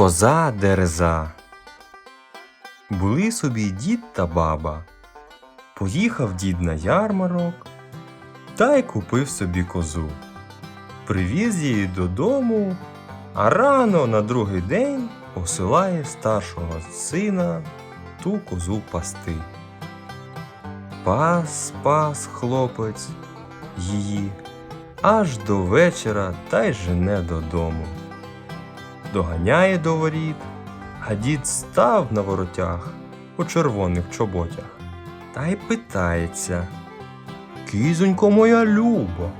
Коза дереза. Були собі дід та баба. Поїхав дід на ярмарок та й купив собі козу. Привіз її додому, а рано на другий день посилає старшого сина ту козу пасти. Пас, пас хлопець її аж до вечора та й жене додому. Доганяє до воріт, а дід став на воротях у червоних чоботях та й питається. Кізонько моя люба,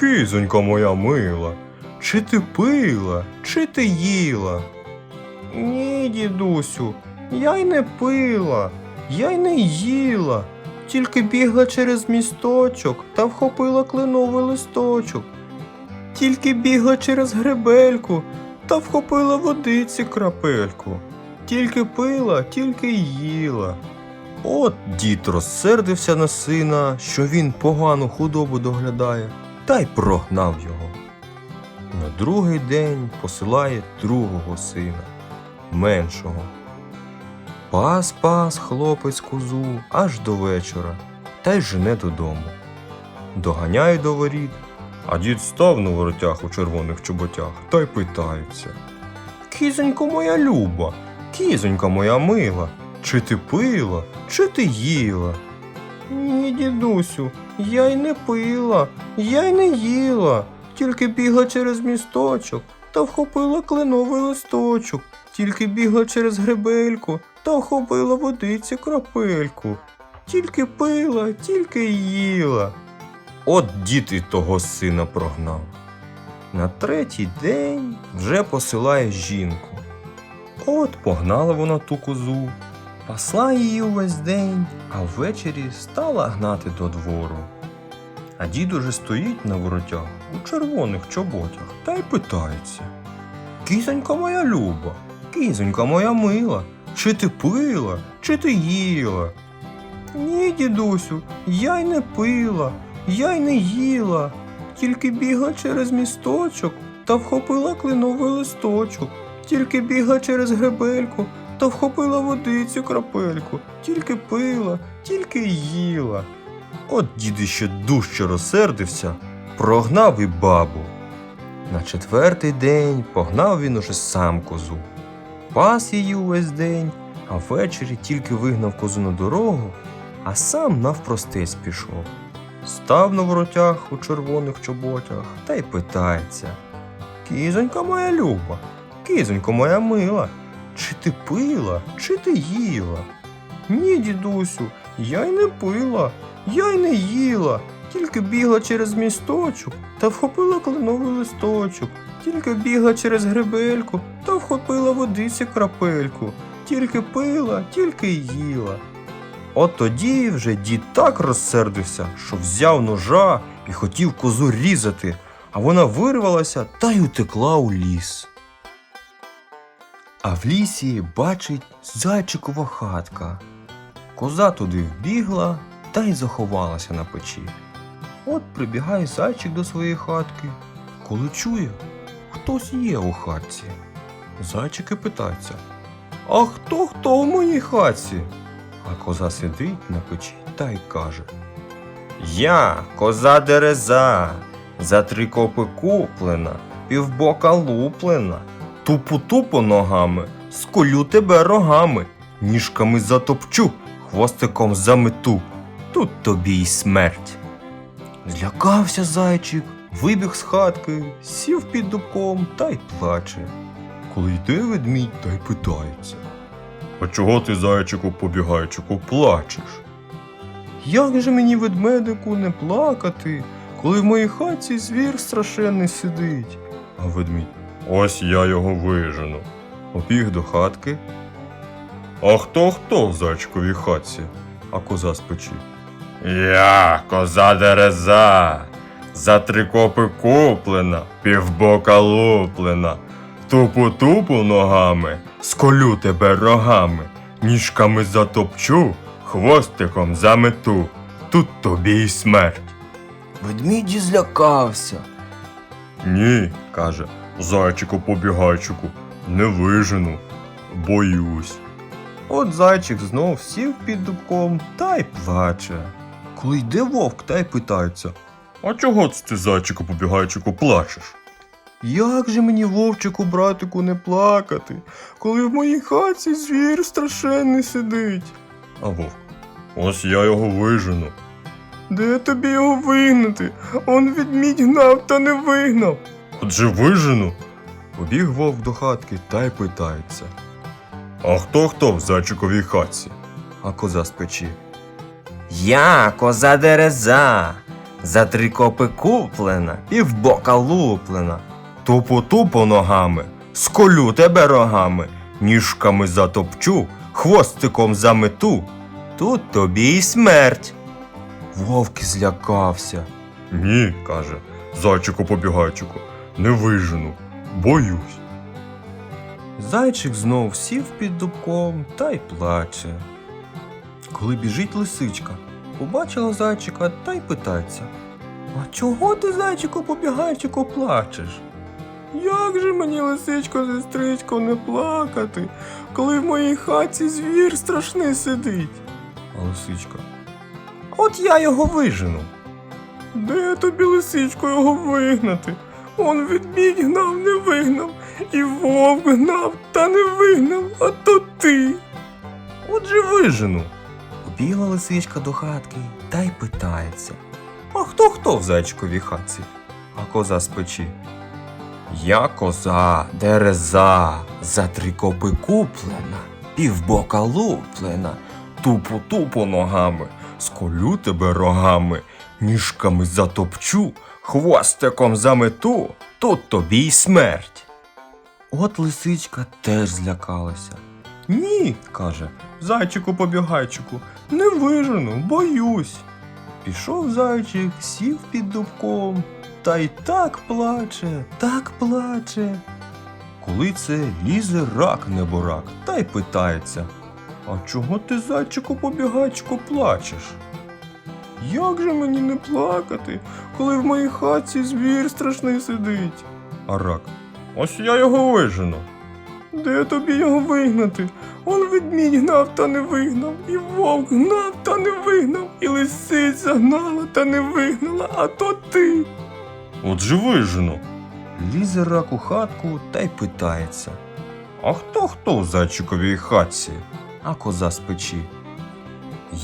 кізонько моя мила, чи ти пила, чи ти їла? Ні, дідусю, я й не пила, я й не їла, тільки бігла через місточок та вхопила кленовий листочок. Тільки бігла через гребельку та вхопила водиці крапельку. Тільки пила, тільки їла. От дід розсердився на сина, що він погану худобу доглядає, та й прогнав його. На другий день посилає другого сина, меншого. Пас пас хлопець козу аж до вечора, та й жене додому. Доганяє до воріт, а дід став на воротях у червоних чоботях та й питається. Кізонько моя люба, кізонька моя мила, чи ти пила, чи ти їла? Ні, дідусю, я й не пила, я й не їла, тільки бігла через місточок та вхопила кленовий листочок, тільки бігла через гребельку та вхопила водиці крапельку, тільки пила, тільки їла. От дід і того сина прогнав. На третій день вже посилає жінку. От погнала вона ту козу, пасла її увесь день, а ввечері стала гнати до двору. А дід уже стоїть на воротях у червоних чоботях та й питається. Кізонька моя люба, кізонька моя мила, чи ти пила, чи ти їла? Ні, дідусю, я й не пила, я й не їла, тільки бігла через місточок та вхопила кленовий листочок, тільки бігла через гребельку та вхопила водицю крапельку, тільки пила, тільки їла. От дід іще дужче розсердився, прогнав і бабу. На четвертий день погнав він уже сам козу. Пас її увесь день, а ввечері тільки вигнав козу на дорогу, а сам навпростець пішов. Став на воротях у червоних чоботях та й питається. Кізонька моя люба, кізонько моя мила, чи ти пила, чи ти їла? Ні, дідусю, я й не пила, я й не їла, тільки бігла через місточок та вхопила кленовий листочок, тільки бігла через гребельку та вхопила водиці крапельку, тільки пила, тільки їла. От тоді вже дід так розсердився, що взяв ножа і хотів козу різати, а вона вирвалася та й утекла у ліс. А в лісі бачить зайчикова хатка. Коза туди вбігла та й заховалася на печі. От прибігає зайчик до своєї хатки, коли чує, хтось є у хатці. Зайчик і питається: А хто хто в моїй хатці? А коза сидить на печі та й каже: Я, коза дереза, за три копи куплена, півбока луплена, тупу-тупу ногами, сколю тебе рогами, ніжками затопчу, хвостиком замету. Тут тобі й смерть. Злякався зайчик, вибіг з хатки, сів під дубком та й плаче. Коли йде ведмідь та й питається. А чого ти, зайчику, побігайчику, плачеш? Як же мені ведмедику не плакати, коли в моїй хаті звір страшенний сидить? А ведмідь. Ось я його вижену. Побіг до хатки. А хто хто в зайчиковій хатці? А коза печі. Я, коза дереза, за три копи куплена, півбока луплена, тупу-тупу ногами, сколю тебе рогами, ніжками затопчу, хвостиком замету, тут тобі й смерть. Ведмідь злякався. Ні, каже, зайчику побігайчику, Не вижену, боюсь. От зайчик знов сів під дубком та й плаче. Коли йде вовк та й питається. А чого це ти, зайчику побігайчику, плачеш? Як же мені, вовчику, братику, не плакати, коли в моїй хаті звір страшенний сидить? А вовк. Ось я його вижену. Де тобі його вигнати? Он відмідь гнав та не вигнав. Отже вижену. Побіг вовк до хатки та й питається. А хто хто в зайчиковій хатці? А коза з печі. Я коза дереза, за три копи куплена, півбока луплена. Тупо-тупо ногами, сколю тебе рогами, ніжками затопчу, хвостиком замету. Тут тобі й смерть. Вовк злякався. Ні, каже, зайчику побігайчику, не вижену, боюсь. Зайчик знов сів під дубком та й плаче. Коли біжить лисичка, побачила зайчика та й питається. А чого ти, зайчику побігайчику, плачеш? Як же мені, лисичко, сестричко, не плакати, коли в моїй хаті звір страшний сидить? А лисичка. От я його вижену. Де тобі, лисичко, його вигнати? Он відмідь гнав, не вигнав, і вовк гнав, та не вигнав, а то ти. Отже вижену. Побігла лисичка до хатки та й питається. А хто хто в зайчиковій хатці? А коза з печі. Я коза, дереза, за три копи куплена, півбока луплена, тупо-тупо ногами, сколю тебе рогами, ніжками затопчу, хвостиком замету, тут тобі й смерть. От лисичка теж злякалася. Ні, каже, зайчику побігайчику, не вижену, боюсь. Пішов зайчик, сів під дубком, та й так плаче, так плаче. Коли це лізе рак неборак, та й питається. А чого ти, зайчику побігайчику, плачеш? Як же мені не плакати, коли в моїй хатці звір страшний сидить? А рак. Ось я його вижену. Де тобі його вигнати? Он відмінь гнав та не вигнав, і вовк гнав та не вигнав, і лисиця гнала та не вигнала, а то ти. Отже вижену. Лізе рак у хатку та й питається. А хто хто в зайчиковій хатці? А коза з печі.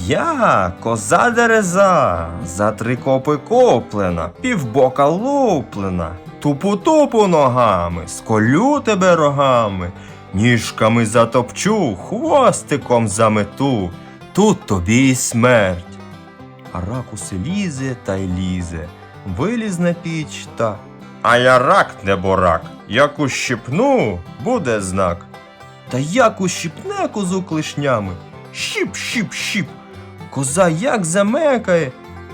Я коза дереза, за три копи куплена, півбока луплена. Тупу-тупу ногами, сколю тебе рогами, ніжками затопчу, хвостиком замету, тут тобі й смерть. А рак усе лізе та й лізе, виліз на піч та. А я рак не борак, як ущипну, буде знак. Та як ущипне козу клешнями, щіп, щіп, щіп. Коза як замекає.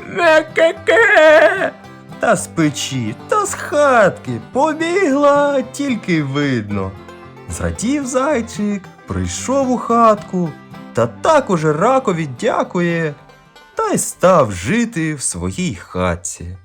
Мекеке! Та з печі, та з хатки побігла, тільки видно. Зрадів зайчик, прийшов у хатку, та так уже ракові дякує, та й став жити в своїй хатці.